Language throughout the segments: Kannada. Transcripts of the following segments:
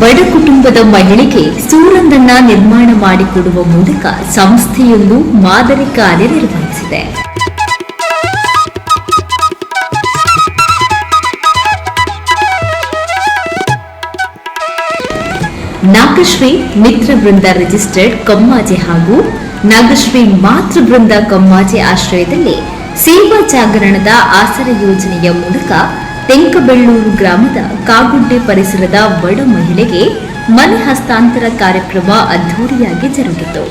ಬಡ ಕುಟುಂಬದ ಮಹಿಳೆಗೆ ಸೂರಂದನ್ನ ನಿರ್ಮಾಣ ಮಾಡಿಕೊಡುವ ಮೂಲಕ ಸಂಸ್ಥೆಯೊಂದು ಮಾದರಿ ಕಾರ್ಯನಿರ್ವಹಿಸಿದೆ ನಾಗಶ್ರೀ ಮಿತ್ರ ಬೃಂದ ರಿಜಿಸ್ಟರ್ಡ್ ಕಮ್ಮಾಜೆ ಹಾಗೂ ನಾಗಶ್ರೀ ಮಾತೃವೃಂದ ಕಮ್ಮಾಜೆ ಆಶ್ರಯದಲ್ಲಿ ಸೇವಾ ಜಾಗರಣದ ಆಸರ ಯೋಜನೆಯ ಮೂಲಕ ತೆಂಕಬೆಳ್ಳೂರು ಗ್ರಾಮದ ಕಾಗುಡ್ಡೆ ಪರಿಸರದ ಬಡ ಮಹಿಳೆಗೆ ಮನೆ ಹಸ್ತಾಂತರ ಕಾರ್ಯಕ್ರಮ ಅದ್ಧೂರಿಯಾಗಿ ಜರುಗಿತು.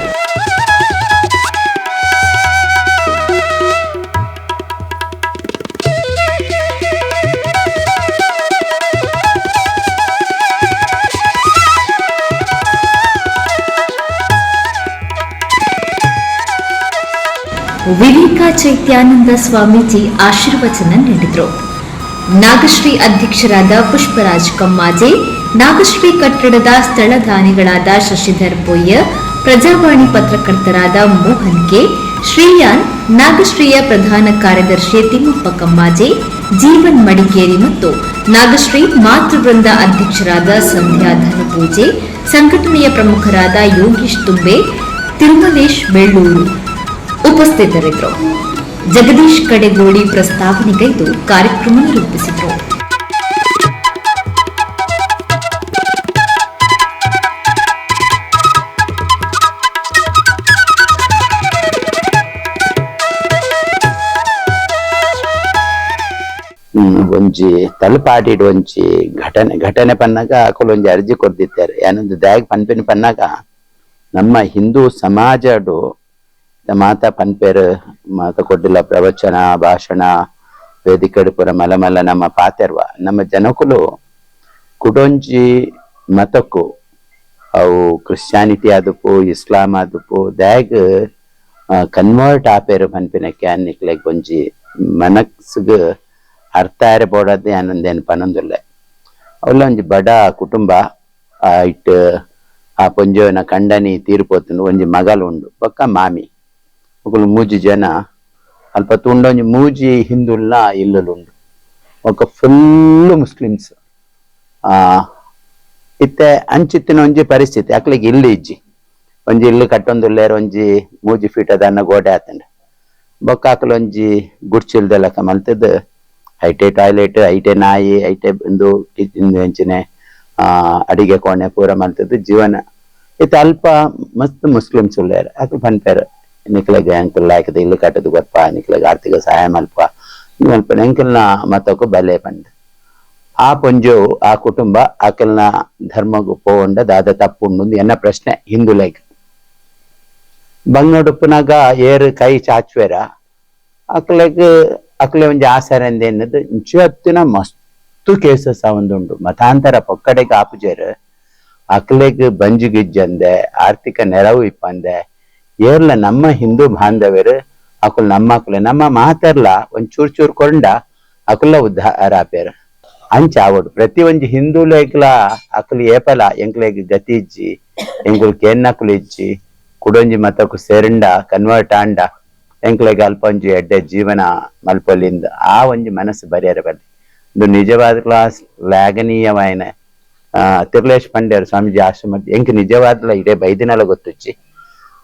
ವಿವೇಕ ಚೈತ್ಯಾನಂದ ಸ್ವಾಮೀಜಿ ಆಶೀರ್ವಚನ ನೀಡಿದರು. ನಾಗಶ್ರೀ ಅಧ್ಯಕ್ಷರಾದ ಪುಷ್ಪರಾಜ್ ಕಮ್ಮಾಜೆ, ನಾಗಶ್ರೀ ಕಟ್ಟಡದ ಸ್ಥಳದಾನಿಗಳಾದ ಶಶಿಧರ್ ಪೊಯ್ಯ, ಪ್ರಜಾವಾಣಿ ಪತ್ರಕರ್ತರಾದ ಮೋಹನ್ ಕೆ, ಶ್ರೀಯಾನ್, ನಾಗಶ್ರೀಯ ಪ್ರಧಾನ ಕಾರ್ಯದರ್ಶಿ ತಿಮ್ಮಪ್ಪ ಕಮ್ಮಾಜೆ, ಜೀವನ್ ಮಡಿಕೇರಿ ಮತ್ತು ನಾಗಶ್ರೀ ಮಾತೃವೃಂದ ಅಧ್ಯಕ್ಷರಾದ ಸಂಧ್ಯಾ ಧನಪೂಜೆ, ಸಂಘಟನೆಯ ಪ್ರಮುಖರಾದ ಯೋಗೀಶ್ ತುಂಬೆ, ತಿರುಮಲೇಶ್ ಬೆಳ್ಳೂರು ಉಪಸ್ಥಿತರಿದ್ದರು. ಜಗದೀಶ್ ಕಡೆಗೋಡಿ ಪ್ರಸ್ತಾವನೆಗೈದು ಕಾರ್ಯಕ್ರಮ ರೂಪಿಸಿದರು. ಒಂಜಿ ತಲುಪಾಡಿಡ್ ಒಂಜಿ ಘಟನೆ ಘಟನೆ ಪನ್ನಾಗ ಒಂಜಿ ಅರ್ಜಿ ಕೊರ್ದಿದ್ದಾರೆ ಏನೊಂದು ದಾಯಗ್ ಪನ್ಪಿನ ಪನ್ನಾಗ ನಮ್ಮ ಹಿಂದೂ ಸಮಾಜಡು ಮಾತ ಪನ್ಪೇರು, ಮಾತ ಕೊಡ್ಲಿಲ್ಲ ಪ್ರವಚನ, ಭಾಷಣ ವೇದಿಕೆಡು ಪುರ ಮಲ ಮಲ ನಮ್ಮ ಪಾತೆರ್ವ. ನಮ್ಮ ಜನಕುಲು ಕುಡೊಂಜಿ ಮತಕ್ಕು, ಅವು ಕ್ರಿಶ್ಚಾನಿಟಿ ಆದಪ್ಪು ಇಸ್ಲಾಂ ಆದಪ್ಪು ದ್ಯಾಗ್ ಕನ್ವರ್ಟ್ ಆಪೇರು ಕ್ಯಾನ್ ಅನ್ನಿಕ್ಲೆಗ್ ಒಂಜಿ ಮನಸ್ಸಿಗೆ ಅರ್ಥ ಆರೆ ಬೋಡದೆ ಅನ್ನೊಂದೇನು ಪನೊಂದುಲ್ಲೆ. ಅವಲ್ಲ ಒಂಜಿ ಬಡ ಕುಟುಂಬ ಇಟ್ಟು ಇಟ್ ಆ ಪೊಂಜೋನ ಕಂಡನಿ ತೀರ್ಪೋತು ಒಂಜಿ ಮಗಲು ಉಂಡು ಪಕ್ಕ ಮಾಮಿ. ಒಕುಲು ಮೂಜಿ ಜನ ಅಲ್ಪ ತುಂಡ ಒಂಜಿ ಮೂಜಿ ಹಿಂದುಲ್ನ ಇಲ್ಲುಂಡು ಒಕ್ಕ ಫುಲ್ಲು ಮುಸ್ಲಿಮ್ಸ್. ಆ, ಇತ್ತೆ ಅಂಚಿತ್ತಿನ ಒಂಜಿ ಪರಿಸ್ಥಿತಿ, ಅಕ್ಲಿಗೆ ಇಲ್ಲಿ ಇಜ್ಜಿ. ಒಂಜಿ ಇಲ್ಲು ಕಟ್ಟೊಂದುಲ್ಲೇರ್ ಒಂಜಿ ಮೂಜಿ ಫೀಟ್ ಅದನ್ನ ಗೋಡೆ ಆತಂಡ. ಬೊಕ್ಕ ಅಕ್ಲು ಒಂಜಿ ಲೆಕ್ಕ ಮಲ್ತದ್ದು ಐಟೆ ಟಾಯ್ಲೆಟ್, ಐಟೆ ನಾಯಿ, ಐಟೆ ಒಂದು ಕಿಚನ್ ಅಡಿಗೆ ಕೋಣೆ ಪೂರ ಮಲ್ತದ್ದು ಜೀವನ. ಇತ್ತೆ ಅಲ್ಪ ಮಸ್ತ್ ಮುಸ್ಲಿಮ್ಸ್ ಉಳ್ಳೇರು ಅಕ್ಲು ಪನ್ಪೇರ್ ನಿಕ್ಲೆಗೆ ಅಂಕಲ್ ಲಾಯ್ಕದ, ಇಲ್ಲು ಕಟ್ಟದು ಗೊಪ್ಪ ನಿಕ್ಲೆಗ್ ಆರ್ಥಿಕ ಸಹಾಯ ಮಲ್ಪ ಮಲ್ಪ ಎಂಕಲ್ನ ಮತ್ತಕ್ಕೂ ಬಲೆ ಪಂಡ್. ಆ ಪೊಂಜು, ಆ ಕುಟುಂಬ, ಆಕಲ್ನ ಧರ್ಮಗು ಪೋಂಡ ದಾದ ತಪ್ಪುಂಡು ಎನ್ನ ಪ್ರಶ್ನೆ ಹಿಂದುಲೆಗ್ ಬಂಗಡುಪ್ಪನಾಗ ಏರು ಕೈ ಚಾಚುವೆರ ಅಕ್ಲೆಗ್ ಅಕ್ಲೆ ಒಂಜಿ ಆಸರಂದೆ ಎನ್ನದು ಇಂಚತ್ತಿನ ಮಸ್ತು ಕೇಸಸ್ ಒಂದುಂಡು ಮತಾಂತರ ಪೊಕ್ಕಡೆಗೆ ಆಪುಜೇರು ಅಕ್ಲೆಗ್ ಬಂಜುಗಿಜ್ಜಂದೆ ಆರ್ಥಿಕ ನೆರವು ಇಪ್ಪಂದೆ ಏರ್ಲ ನಮ್ಮ ಹಿಂದೂ ಬಾಂಧವ್ಯರು ಅಕುಲ್ ನಮ್ಮ ಅಕುಲೆ ನಮ್ಮ ಮಾತರ್ಲ ಒಂದ್ ಚೂರ್ ಚೂರ್ ಕೊಂಡ ಅಕುಲ ಉದ್ಧಾರ ಆಪೇರು ಅಂಚ ಆವಡು ಪ್ರತಿ ಒಂಜಿ ಹಿಂದೂಲೇಗ್ಲ ಅಕುಲು ಏಪಲ ಎಂಕ್ಲೆಗ್ ಗತಿ ಇಜ್ಜಿ ಎಂಕುಲ್ ಕೇನ್ನಕುಲು ಇಜ್ಜಿ, ಕುಡೊಂಜಿ ಮತಕ್ಕು ಸೇರಿಂಡ, ಕನ್ವರ್ಟ್ ಆಂಡ ಎಂಕ್ಲೆಗ್ ಅಲ್ಪ ಎಡ್ಡೆ ಜೀವನ ಮಲ್ಪೊಲಿಂದ ಆ ಒಂಜಿ ಮನಸ್ಸು ಬರಿಯರ ಬರ್ಲಿ ಇದು ನಿಜವಾದ ಕ್ಲಾಸ್ ಲಾಗನೀಯವಾಯಿನ ತಿರ್ಲೇಶ್ ಪಂಡ್ಯರ್ ಸ್ವಾಮೀಜಿ ಆಶ್ರಮ ಎಂಕ್ ನಿಜವಾದ್ಲ ಇಡೇ ಬೈದಿನಲ ಗೊತ್ತುಚ್ಚಿ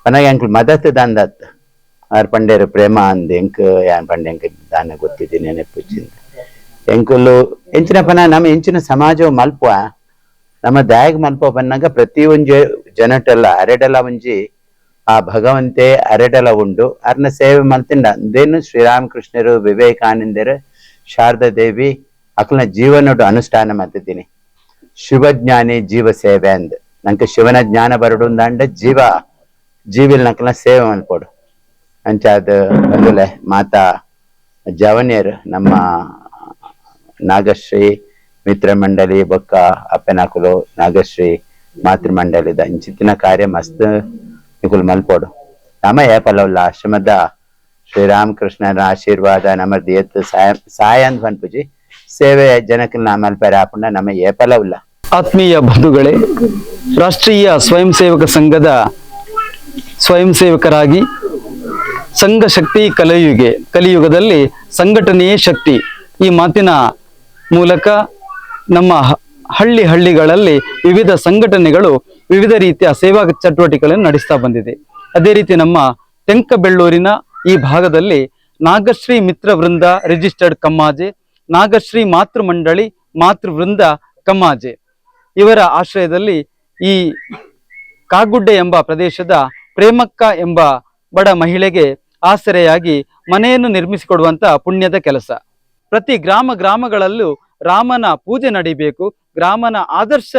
ಪನಗ ಎಂಕ್ ಮದತ್ ದಂದತ್ ಅವ್ರ ಪಂಡ್ಯರ್ ಪ್ರೇಮ ಅಂದ್ ಎಂಕ್ ಯಾನ್ ಪಂಡೆ ಎಂಕ್ ದಾನ ಗೊತ್ತಿದ್ದೀನಿ ನೆನಪುಚ್ಚಿಂದ ಎಂಕುಲು ಎಂಚಿನ ಪನ ನಮ್ಮ ಎಂಚಿನ ಸಮಾಜವು ಮಲ್ಪುವ ನಮ್ಮ ದಾಯಗ್ ಮಲ್ಪ ಬನ್ನಾಗ ಪ್ರತಿ ಒಂಜಿ ಜನಟೆಲ್ಲ ಅರೆಡೆಲ್ಲ ಒಂಜಿ ಆ ಭಗವಂತೆ ಅರೆಡೆಲ ಉಂಡು ಅರ್ನ ಸೇವೆ ಮಲ್ತಿಂಡ ಅಂದೇನು ಶ್ರೀರಾಮಕೃಷ್ಣರು ವಿವೇಕಾನಂದರು ಶಾರದಾ ದೇವಿ ಅಕ್ಲನ ಜೀವನಡು ಅನುಷ್ಠಾನ ಮಾಡ್ತಿದ್ದೀನಿ ಶಿವಜ್ಞಾನಿ ಜೀವ ಸೇವೆ ಅಂದ್ ನಂಗೆ ಶಿವನ ಜ್ಞಾನ ಬರಡು ಅಂದ ಜೀವ ಜೀವಿಲ್ ನಕ್ಲ ಸೇವೆ ಅಂತ ಅಂಚಾದ ಬಂದುಲೆ ಮಾತಾ, ಜವನಿಯರು, ನಮ್ಮ ನಾಗಶ್ರೀ, ಮಿತ್ರ ಮಂಡಳಿ, ಬೊಕ್ಕ, ಅಪ್ಪೆನಾಕುಲು, ನಾಗಶ್ರೀ, ಮಾತೃ ಮಂಡಳಿದ ಇಂಚಿತ್ತಿನ ಕಾರ್ಯ ಮಸ್ತ್ ನಿಕುಲ್ ಮಲ್ಪೋಡು. ನಮ್ಮ ಏಪಲವಲ್ಲ ಆಶ್ರಮದ ಶ್ರೀರಾಮಕೃಷ್ಣನ ಆಶೀರ್ವಾದ ನಮ್ಮ ದೇತ್ ಸಾಯ ಸಾಯ ಅಂತ ಪನ್ಪುಜಿ ಸೇವೆ ಜನಕ್ಕೆ ನಾ ಮಲ್ಪೆರ ಆಪುಂಡ ನಮ್ಮ ಏಪಲವಲ್ಲ ಆತ್ಮೀಯ ಬಂಧುಗಳೇ, ರಾಷ್ಟ್ರೀಯ ಸ್ವಯಂ ಸೇವಕ ಸಂಘದ ಸ್ವಯಂ ಸೇವಕರಾಗಿ ಸಂಘ ಶಕ್ತಿ ಕಲಿಯುಗೆ, ಕಲಿಯುಗದಲ್ಲಿ ಸಂಘಟನೆಯೇ ಶಕ್ತಿ. ಈ ಮಾತಿನ ಮೂಲಕ ನಮ್ಮ ಹಳ್ಳಿ ಹಳ್ಳಿಗಳಲ್ಲಿ ವಿವಿಧ ಸಂಘಟನೆಗಳು ವಿವಿಧ ರೀತಿಯ ಸೇವಾ ಚಟುವಟಿಕೆಗಳನ್ನು ನಡೆಸ್ತಾ ಬಂದಿದೆ. ಅದೇ ರೀತಿ ನಮ್ಮ ತೆಂಕಬೆಳ್ಳೂರಿನ ಈ ಭಾಗದಲ್ಲಿ ನಾಗಶ್ರೀ ಮಿತ್ರ ವೃಂದ ರಿಜಿಸ್ಟರ್ಡ್ ಕಮ್ಮಾಜೆ, ನಾಗಶ್ರೀ ಮಾತೃ ಮಂಡಳಿ ಮಾತೃವೃಂದ ಕಮ್ಮಾಜೆ ಇವರ ಆಶ್ರಯದಲ್ಲಿ ಈ ಕಾಗುಡ್ಡೆ ಎಂಬ ಪ್ರದೇಶದ ಪ್ರೇಮಕ್ಕ ಎಂಬ ಬಡ ಮಹಿಳೆಗೆ ಆಸರೆಯಾಗಿ ಮನೆಯನ್ನು ನಿರ್ಮಿಸಿಕೊಡುವಂತ ಪುಣ್ಯದ ಕೆಲಸ. ಪ್ರತಿ ಗ್ರಾಮ ಗ್ರಾಮಗಳಲ್ಲೂ ರಾಮನ ಪೂಜೆ ನಡೀಬೇಕು, ಗ್ರಾಮನ ಆದರ್ಶ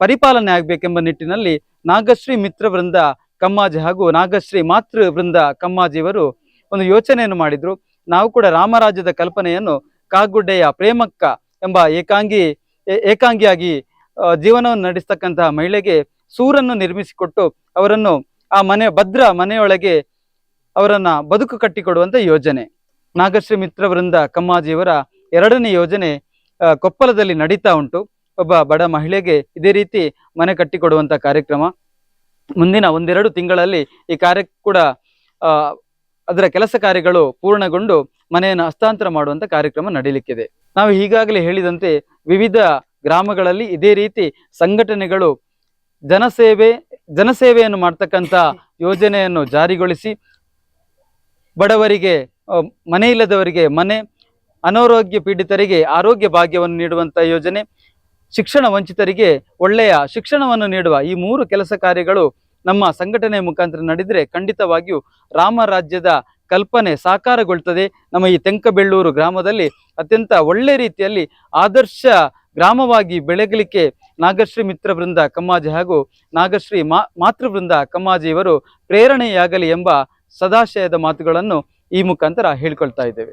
ಪರಿಪಾಲನೆ ಆಗಬೇಕೆಂಬ ನಿಟ್ಟಿನಲ್ಲಿ ನಾಗಶ್ರೀ ಮಿತ್ರ ವೃಂದ ಕಮ್ಮಾಜಿ ಹಾಗೂ ನಾಗಶ್ರೀ ಮಾತೃ ವೃಂದ ಕಮ್ಮಾಜಿಯವರು ಒಂದು ಯೋಚನೆಯನ್ನು ಮಾಡಿದ್ರು. ನಾವು ಕೂಡ ರಾಮರಾಜ್ಯದ ಕಲ್ಪನೆಯನ್ನು ಕಾಗುಡ್ಡೆಯ ಪ್ರೇಮಕ್ಕ ಎಂಬ ಏಕಾಂಗಿ ಏಕಾಂಗಿಯಾಗಿ ಜೀವನವನ್ನು ನಡೆಸ್ತಕ್ಕಂತಹ ಮಹಿಳೆಗೆ ಸೂರನ್ನು ನಿರ್ಮಿಸಿಕೊಟ್ಟು ಅವರನ್ನು ಆ ಮನೆ, ಭದ್ರ ಮನೆಯೊಳಗೆ ಅವರನ್ನ ಬದುಕು ಕಟ್ಟಿಕೊಡುವಂತ ಯೋಜನೆ. ನಾಗಶ್ರೀ ಮಿತ್ರ ವೃಂದ ಕಮ್ಮಾಜಿಯವರ ಎರಡನೇ ಯೋಜನೆ ಕೊಪ್ಪಲದಲ್ಲಿ ನಡೀತಾ ಉಂಟು. ಒಬ್ಬ ಬಡ ಮಹಿಳೆಗೆ ಇದೇ ರೀತಿ ಮನೆ ಕಟ್ಟಿಕೊಡುವಂತ ಕಾರ್ಯಕ್ರಮ. ಮುಂದಿನ ಒಂದೆರಡು ತಿಂಗಳಲ್ಲಿ ಈ ಕಾರ್ಯ ಕೂಡ ಅದರ ಕೆಲಸ ಕಾರ್ಯಗಳು ಪೂರ್ಣಗೊಂಡು ಮನೆಯನ್ನು ಹಸ್ತಾಂತರ ಮಾಡುವಂತ ಕಾರ್ಯಕ್ರಮ ನಡೀಲಿಕ್ಕಿದೆ. ನಾವು ಈಗಾಗಲೇ ಹೇಳಿದಂತೆ ವಿವಿಧ ಗ್ರಾಮಗಳಲ್ಲಿ ಇದೇ ರೀತಿ ಸಂಘಟನೆಗಳು, ಜನಸೇವೆ ಜನಸೇವೆಯನ್ನು ಮಾಡ್ತಕ್ಕಂಥ ಯೋಜನೆಯನ್ನು ಜಾರಿಗೊಳಿಸಿ ಬಡವರಿಗೆ ಮನೆ ಇಲ್ಲದವರಿಗೆ, ಮನೆ ಅನಾರೋಗ್ಯ ಪೀಡಿತರಿಗೆ ಆರೋಗ್ಯ ಭಾಗ್ಯವನ್ನು ನೀಡುವಂಥ ಯೋಜನೆ, ಶಿಕ್ಷಣ ವಂಚಿತರಿಗೆ ಒಳ್ಳೆಯ ಶಿಕ್ಷಣವನ್ನು ನೀಡುವ ಈ ಮೂರು ಕೆಲಸ ಕಾರ್ಯಗಳು ನಮ್ಮ ಸಂಘಟನೆ ಮುಖಾಂತರ ನಡೆದರೆ ಖಂಡಿತವಾಗಿಯೂ ರಾಮರಾಜ್ಯದ ಕಲ್ಪನೆ ಸಾಕಾರಗೊಳ್ತದೆ. ನಮ್ಮ ಈ ತೆಂಕಬೆಳ್ಳೂರು ಗ್ರಾಮದಲ್ಲಿ ಅತ್ಯಂತ ಒಳ್ಳೆ ರೀತಿಯಲ್ಲಿ ಆದರ್ಶ ಗ್ರಾಮವಾಗಿ ಬೆಳಗಲಿಕ್ಕೆ ನಾಗಶ್ರೀ ಮಿತ್ರ ವೃಂದ ಕಮ್ಮಾಜಿ ಹಾಗೂ ನಾಗಶ್ರೀ ಮಾ ಮಾತೃವೃಂದ ಕಮ್ಮಾಜಿ ಇವರು ಪ್ರೇರಣೆಯಾಗಲಿ ಎಂಬ ಸದಾಶಯದ ಮಾತುಗಳನ್ನು ಈ ಮುಖಾಂತರ ಹೇಳ್ಕೊಳ್ತಾ ಇದ್ದೇವೆ.